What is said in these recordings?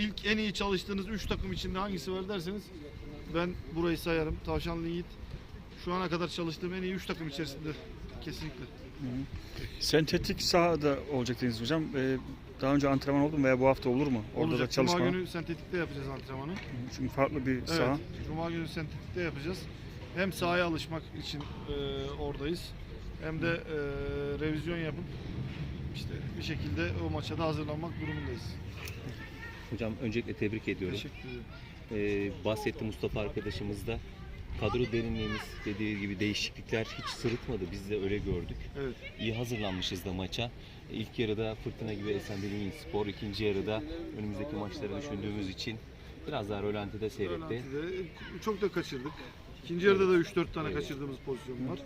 ilk en iyi çalıştığınız 3 takım içinde hangisi var derseniz ben burayı sayarım. Tavşanlı Yiğit şu ana kadar çalıştığım en iyi 3 takım içerisinde kesinlikle. Sentetik sahada olacak dediniz hocam. Ee, daha önce antrenman oldu mu veya bu hafta olur mu? Orada Olacak. da çalışma. Cuma günü sentetikte yapacağız antrenmanı. Çünkü farklı bir Evet. saha. Cuma günü sentetikte yapacağız. Hem sahaya alışmak için e, oradayız. Hem de e, revizyon yapıp işte bir şekilde o maça da hazırlanmak durumundayız. Hocam öncelikle tebrik ediyorum. Teşekkür ederim. Ee, bahsetti Mustafa arkadaşımız da. Kadro derinliğimiz dediği gibi değişiklikler hiç sırıtmadı. Biz de öyle gördük. Evet. İyi hazırlanmışız da maça. İlk yarıda fırtına gibi esen bir spor. ikinci yarıda önümüzdeki maçları düşündüğümüz için biraz daha rölantide seyretti. Rölanti'de çok da kaçırdık. İkinci yarıda da 3-4 tane kaçırdığımız pozisyon var.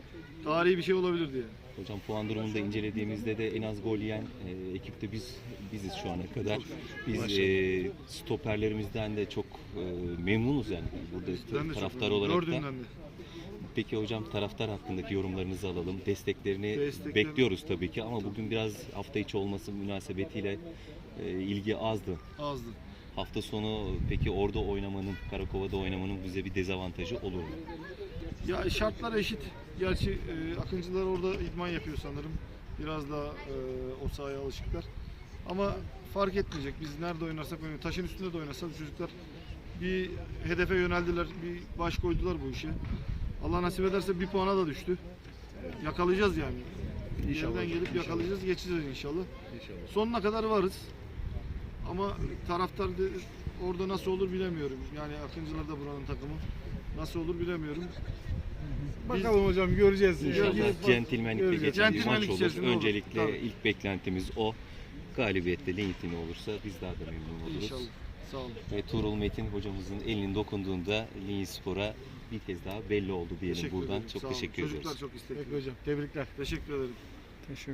Tarihi bir şey olabilir diye. Hocam puan durumunu da incelediğimizde de en az gol yiyen e, ekipte biz biziz şu ana kadar. Biz e, stoperlerimizden de çok e, memnunuz yani burada de taraftar olarak da. Dördünden de. Peki hocam taraftar hakkındaki yorumlarınızı alalım. Desteklerini Destekler- bekliyoruz tabii ki ama bugün biraz hafta içi olması münasebetiyle e, ilgi azdı. Azdı. Hafta sonu peki orada oynamanın, Karakova'da oynamanın bize bir dezavantajı olur mu? Ya şartlar eşit. Gerçi e, Akıncılar orada idman yapıyor sanırım. Biraz daha e, o sahaya alışıklar. Ama fark etmeyecek. Biz nerede oynarsak oynayalım. Taşın üstünde de oynasak çocuklar bir hedefe yöneldiler. Bir baş koydular bu işe. Allah nasip ederse bir puana da düştü. Yakalayacağız yani. İnşallah. Yerden gelip yakalayacağız, geçeceğiz inşallah. Sonuna kadar varız. Ama taraftar da orada nasıl olur bilemiyorum. Yani Akıncılar da buranın takımı. Nasıl olur bilemiyorum. Bakalım hocam göreceğiz. İnşallah centilmenlikle geçen bir maç olur. olur. Öncelikle Tabii. ilk beklentimiz o. Galibiyette Link'in olursa biz daha da memnun oluruz. İnşallah. Sağ olun. Ve Tuğrul Metin hocamızın elinin dokunduğunda Linyi Spor'a bir kez daha belli oldu diyelim Teşekkür buradan. ederim. Çok Sağ olun. teşekkür Çocuklar ediyoruz. çok istekli. Peki hocam tebrikler. Teşekkür ederim. Teşekkür